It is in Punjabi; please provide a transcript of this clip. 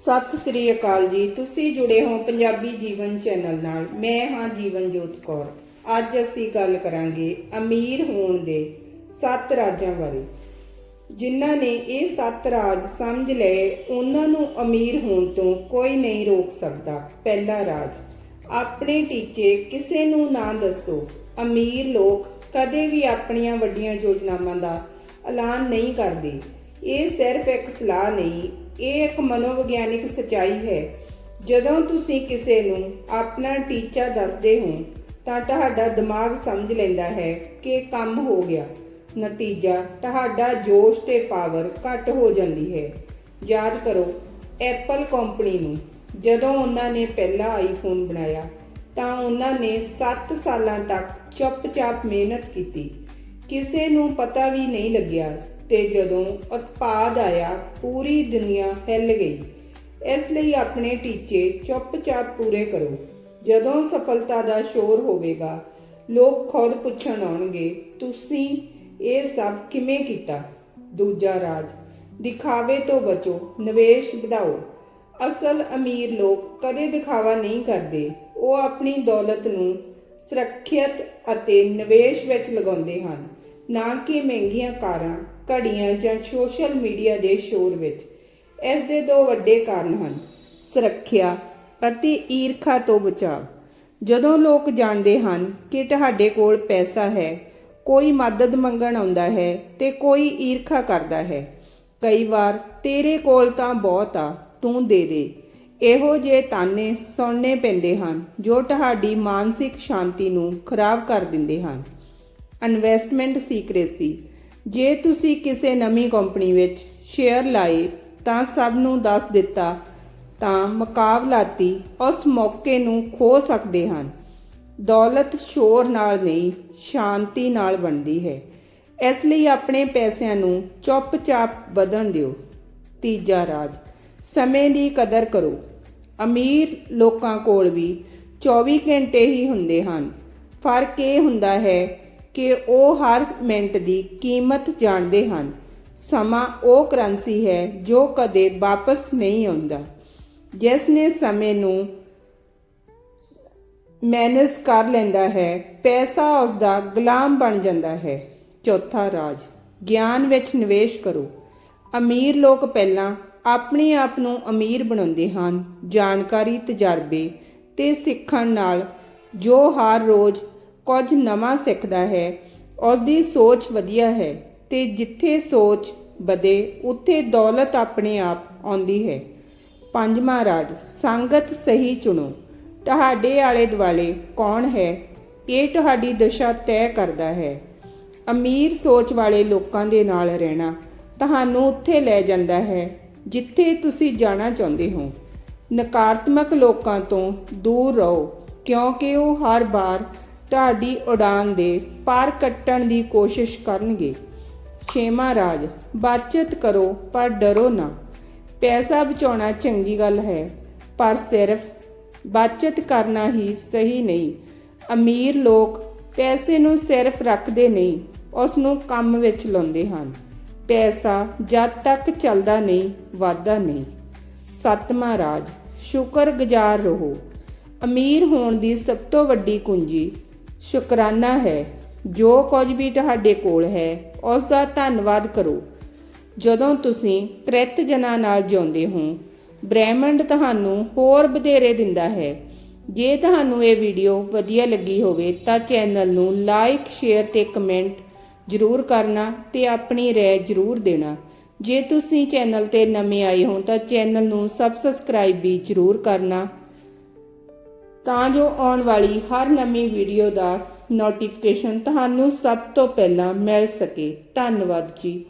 ਸਤਿ ਸ੍ਰੀ ਅਕਾਲ ਜੀ। ਤੁਸੀਂ ਜੁੜੇ ਹੋ ਪੰਜਾਬੀ ਜੀਵਨ ਚੈਨਲ ਨਾਲ। ਮੈਂ ਹਾਂ ਜੀਵਨਜੋਤ ਕੌਰ। ਅੱਜ ਅਸੀਂ ਗੱਲ ਕਰਾਂਗੇ ਅਮੀਰ ਹੋਣ ਦੇ ਸੱਤ ਰਾਜਾਂ ਬਾਰੇ। ਜਿਨ੍ਹਾਂ ਨੇ ਇਹ ਸੱਤ ਰਾਜ ਸਮਝ ਲਏ, ਉਹਨਾਂ ਨੂੰ ਅਮੀਰ ਹੋਣ ਤੋਂ ਕੋਈ ਨਹੀਂ ਰੋਕ ਸਕਦਾ। ਪਹਿਲਾ ਰਾਜ। ਆਪਣੇ ਟੀਚੇ, ਕਿਸੇ ਨੂੰ ਨਾ ਦੱਸੋ। ਅਮੀਰ ਲੋਕ ਕਦੇ ਵੀ ਆਪਣੀਆਂ ਵੱਡੀਆਂ ਯੋਜਨਾਵਾਂ ਦਾ ਐਲਾਨ ਨਹੀਂ ਕਰਦੇ। ਇਹ ਸਿਰਫ ਇੱਕ ਸਲਾਹ ਨਹੀਂ ਇਹ ਇੱਕ ਮਨੋਵਿਗਿਆਨਿਕ ਸਚਾਈ ਹੈ। ਜਦੋਂ ਤੁਸੀਂ ਕਿਸੇ ਨੂੰ ਆਪਣਾ ਟੀਚਾ ਦੱਸਦੇ ਹੋ, ਤਾਂ ਤੁਹਾਡਾ ਦਿਮਾਗ ਸਮਝ ਲੈਂਦਾ ਹੈ ਕਿ ਕੰਮ ਹੋ ਗਿਆ। ਨਤੀਜਾ, ਤੁਹਾਡਾ ਜੋਸ਼ ਤੇ ਪਾਵਰ ਘੱਟ ਹੋ ਜਾਂਦੀ ਹੈ। ਯਾਦ ਕਰੋ ਐਪਲ ਕੰਪਨੀ ਨੂੰ ਜਦੋਂ ਉਹਨਾਂ ਨੇ ਪਹਿਲਾ ਆਈਫੋਨ ਬਣਾਇਆ, ਤਾਂ ਉਹਨਾਂ ਨੇ 7 ਸਾਲਾਂ ਤੱਕ ਚੁੱਪਚਾਪ ਮਿਹਨਤ ਕੀਤੀ। ਕਿਸੇ ਨੂੰ ਪਤਾ ਵੀ ਨਹੀਂ ਲੱਗਿਆ ਤੇ ਜਦੋਂ ਉਤਪਾਦ ਆਇਆ, ਪੂਰੀ ਦੁਨੀਆ ਹਿੱਲ ਗਈ। ਇਸ ਲਈ ਆਪਣੇ ਟੀਚੇ ਚੁੱਪਚਾਪ ਪੂਰੇ ਕਰੋ। ਜਦੋਂ ਸਫਲਤਾ ਦਾ ਸ਼ੋਰ ਹੋਵੇਗਾ, ਲੋਕ ਖੁਦ ਪੁੱਛਣ ਆਉਣਗੇ, ਤੁਸੀਂ ਇਹ ਸਭ ਕਿਵੇਂ ਕੀਤਾ? ਦੂਜਾ ਰਾਜ, ਦਿਖਾਵੇ ਤੋਂ ਬਚੋ, ਨਿਵੇਸ਼ ਵਧਾਓ। ਅਸਲ ਅਮੀਰ ਲੋਕ ਕਦੇ ਦਿਖਾਵਾ ਨਹੀਂ ਕਰਦੇ। ਉਹ ਆਪਣੀ ਦੌਲਤ ਨੂੰ ਸੁਰੱਖਿਅਤ ਅਤੇ ਨਿਵੇਸ਼ ਵਿੱਚ ਲਗਾਉਂਦੇ ਹਨ, ਨਾ ਕਿ ਮਹਿੰਗੀਆਂ ਕਾਰਾਂ ਘੜੀਆਂ ਜਾਂ ਸੋਸ਼ਲ ਮੀਡੀਆ ਦੇ ਸ਼ੋਰ ਵਿੱਚ। ਇਸ ਦੇ ਦੋ ਵੱਡੇ ਕਾਰਨ ਹਨ। ਸੁਰੱਖਿਆ ਅਤੇ ਈਰਖਾ ਤੋਂ ਬਚਾਅ। ਜਦੋਂ ਲੋਕ ਜਾਣਦੇ ਹਨ ਕਿ ਤੁਹਾਡੇ ਕੋਲ ਪੈਸਾ ਹੈ, ਕੋਈ ਮਦਦ ਮੰਗਣ ਆਉਂਦਾ ਹੈ ਤੇ ਕੋਈ ਈਰਖਾ ਕਰਦਾ ਹੈ, ਕਈ ਵਾਰ ਤੇਰੇ ਕੋਲ ਤਾਂ ਬਹੁਤ ਆ, ਤੂੰ ਦੇ ਦੇ। ਇਹੋ ਜੇ ਤਾਨੇ ਸੁਣਨੇ ਪੈਂਦੇ ਹਨ ਜੋ ਤੁਹਾਡੀ ਮਾਨਸਿਕ ਸ਼ਾਂਤੀ ਨੂੰ ਖਰਾਬ ਕਰ ਦਿੰਦੇ ਹਨ। Investment secrecy. ਜੇ ਤੁਸੀਂ ਕਿਸੇ ਨਵੀਂ ਕੰਪਨੀ ਵਿੱਚ ਸ਼ੇਅਰ ਲਾਏ ਤਾਂ ਸਭ ਨੂੰ ਦੱਸ ਦਿੱਤਾ, ਤਾਂ ਮੁਕਾਬਲਾਤੀ ਉਸ ਮੌਕੇ ਨੂੰ ਖੋ ਸਕਦੇ ਹਨ। ਦੌਲਤ ਸ਼ੋਰ ਨਾਲ ਨਹੀਂ, ਸ਼ਾਂਤੀ ਨਾਲ ਬਣਦੀ ਹੈ। ਇਸ ਲਈ ਆਪਣੇ ਪੈਸਿਆਂ ਨੂੰ ਚੁੱਪਚਾਪ ਵਧਣ ਦਿਓ। ਤੀਜਾ ਰਾਜ, ਸਮੇਂ ਦੀ ਕਦਰ ਕਰੋ। ਅਮੀਰ ਲੋਕਾਂ ਕੋਲ ਵੀ 24 ਘੰਟੇ ਹੀ ਹੁੰਦੇ ਹਨ। ਫ਼ਰਕ ਇਹ ਹੁੰਦਾ ਹੈ ਕਿ ਉਹ ਹਰ ਮਿੰਟ ਦੀ ਕੀਮਤ ਜਾਣਦੇ ਹਨ। ਸਮਾਂ ਉਹ ਕਰੰਸੀ ਹੈ ਜੋ ਕਦੇ ਵਾਪਸ ਨਹੀਂ ਆਉਂਦਾ। ਜਿਸ ਨੇ ਸਮੇਂ ਨੂੰ ਮੈਨੇਜ ਕਰ ਲੈਂਦਾ ਹੈ, ਪੈਸਾ ਉਸ ਦਾ ਗੁਲਾਮ ਬਣ ਜਾਂਦਾ ਹੈ। ਚੌਥਾ ਰਾਜ, ਗਿਆਨ ਵਿੱਚ ਨਿਵੇਸ਼ ਕਰੋ। ਅਮੀਰ ਲੋਕ ਪਹਿਲਾਂ ਆਪਣੇ ਆਪ ਨੂੰ ਅਮੀਰ ਬਣਾਉਂਦੇ ਹਨ। ਜਾਣਕਾਰੀ, ਤਜਰਬੇ ਤੇ ਸਿੱਖਣ ਨਾਲ ਜੋ ਹਰ ਰੋਜ਼ ਕੁਝ ਨਵਾਂ ਸਿੱਖਦਾ ਹੈ ਉਸ ਦੀ ਸੋਚ ਵਧੀਆ ਹੈ ਤੇ ਜਿੱਥੇ ਸੋਚ ਵਧੇ, ਉੱਥੇ ਦੌਲਤ ਆਪਣੇ ਆਪ ਆਉਂਦੀ ਹੈ। ਪੰਜਵਾਂ ਰਾਜ ਸੰਗਤ ਸਹੀ ਚੁਣੋ। ਤੁਹਾਡੇ ਆਲੇ ਦੁਆਲੇ ਕੌਣ ਹੈ? ਇਹ ਤੁਹਾਡੀ ਦਸ਼ਾ ਤੈਅ ਕਰਦਾ ਹੈ। ਅਮੀਰ ਸੋਚ ਵਾਲੇ ਲੋਕਾਂ ਦੇ ਨਾਲ ਰਹਿਣਾ ਤੁਹਾਨੂੰ ਉੱਥੇ ਲੈ ਜਾਂਦਾ ਹੈ, ਜਿੱਥੇ ਤੁਸੀਂ ਜਾਣਾ ਚਾਹੁੰਦੇ ਹੋ। ਨਕਾਰਾਤਮਕ ਲੋਕਾਂ ਤੋਂ ਦੂਰ ਰਹੋ, ਕਿਉਂਕਿ ਉਹ ਹਰ ਵਾਰ ਤੁਹਾਡੀ ਉਡਾਨ ਦੇ ਪਾਰ ਕੱਟਣ ਦੀ ਕੋਸ਼ਿਸ਼ ਕਰਨਗੇ। ਛੇਵਾਂ ਰਾਜ ਬਚਤ ਕਰੋ, ਪਰ ਡਰੋ ਨਾ। ਪੈਸਾ ਬਚਾਉਣਾ ਚੰਗੀ ਗੱਲ ਹੈ, ਪਰ ਸਿਰਫ ਬਚਤ ਕਰਨਾ ਹੀ ਸਹੀ ਨਹੀਂ। ਅਮੀਰ ਲੋਕ ਪੈਸੇ ਨੂੰ ਸਿਰਫ ਰੱਖਦੇ ਨਹੀਂ ਉਸ ਨੂੰ ਕੰਮ ਵਿੱਚ ਲਾਉਂਦੇ ਹਨ। ਪੈਸਾ ਜਦ ਤੱਕ ਚੱਲਦਾ ਨਹੀਂ, ਵਾਧਾ ਨਹੀਂ। ਸੱਤਵਾਂ ਰਾਜ, ਸ਼ੁਕਰਗੁਜ਼ਾਰ ਰਹੋ। ਅਮੀਰ ਹੋਣ ਦੀ ਸਭ ਤੋਂ ਵੱਡੀ ਕੁੰਜੀ ਸ਼ੁਕਰਾਨਾ ਹੈ। ਜੋ ਕੁਝ ਵੀ ਤੁਹਾਡੇ ਕੋਲ ਹੈ ਉਸ ਦਾ ਧੰਨਵਾਦ ਕਰੋ। ਜਦੋਂ ਤੁਸੀਂ ਤ੍ਰਿਤ ਜਨਾਂ ਨਾਲ ਜਿਉਂਦੇ ਹੋ, ਬ੍ਰਹਿਮੰਡ ਤੁਹਾਨੂੰ ਹੋਰ ਵਧੇਰੇ ਦਿੰਦਾ ਹੈ। ਜੇ ਤੁਹਾਨੂੰ ਇਹ ਵੀਡੀਓ ਵਧੀਆ ਲੱਗੀ ਹੋਵੇ, ਤਾਂ ਚੈਨਲ ਨੂੰ ਲਾਈਕ, ਸ਼ੇਅਰ ਤੇ ਕਮੈਂਟ ਜ਼ਰੂਰ ਕਰਨਾ ਤੇ ਆਪਣੀ ਰਾਏ ਜ਼ਰੂਰ ਦੇਣਾ। ਜੇ ਤੁਸੀਂ ਚੈਨਲ ਤੇ ਨਵੇਂ ਆਏ ਹੋ, ਤਾਂ ਚੈਨਲ ਨੂੰ ਸਬਸਕ੍ਰਾਈਬ ਵੀ ਜ਼ਰੂਰ ਕਰਨਾ। ਤਾਂ ਜੋ ਆਉਣ ਵਾਲੀ ਹਰ ਨਵੀਂ ਵੀਡੀਓ ਦਾ ਨੋਟੀਫਿਕੇਸ਼ਨ ਤੁਹਾਨੂੰ ਸਭ ਤੋਂ ਪਹਿਲਾਂ ਮਿਲ ਸਕੇ। ਧੰਨਵਾਦ ਜੀ।